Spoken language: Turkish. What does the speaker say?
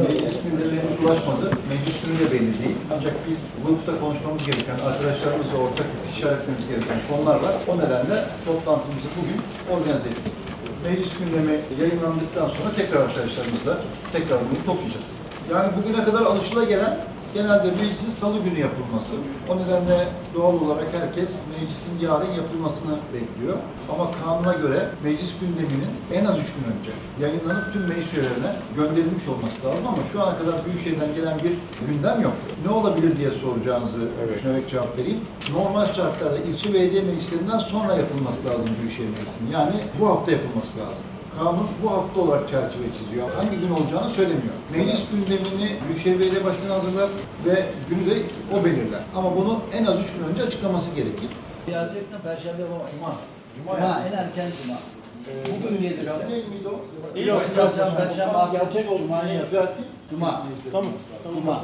Meclis gündemi henüz ulaşmadı. Meclis günü de belli değil. Ancak biz grupta konuşmamız gereken, arkadaşlarımızla ortak istişare etmemiz gereken konular var. O nedenle toplantımızı bugün organize ettik. Meclis gündemi yayınlandıktan sonra tekrar arkadaşlarımızla tekrar bunu toplayacağız. Yani bugüne kadar alışıla genelde meclisin salı günü yapılması. O nedenle doğal olarak herkes meclisin yarın yapılmasını bekliyor. Ama kanuna göre meclis gündeminin en az üç gün önce yayınlanıp tüm meclis üyelerine gönderilmiş olması lazım ama şu ana kadar Büyükşehir'den gelen bir gündem yok. Ne olabilir diye soracağınızı düşünerek cevap vereyim. Normal şartlarda ilçe belediye meclislerinden sonra yapılması lazım Büyükşehir Meclisi'nin. Yani bu hafta yapılması lazım. Kanun bu hafta olarak çerçeve çiziyor. Hangi gün olacağını söylemiyor. Meclis gündemini Büyükşehir Belediye Başkanı hazırlar ve günü de o belirler. Ama bunu en az üç gün önce açıklaması gerekir. De Perşembe yapamaz. Cuma. Cuma, en erken Cuma. Bugün gelirse. Canlı yayın mıydı o? Yok, Perşembe, Perşembe. Cuma. Tamam. Tamam. Cuma.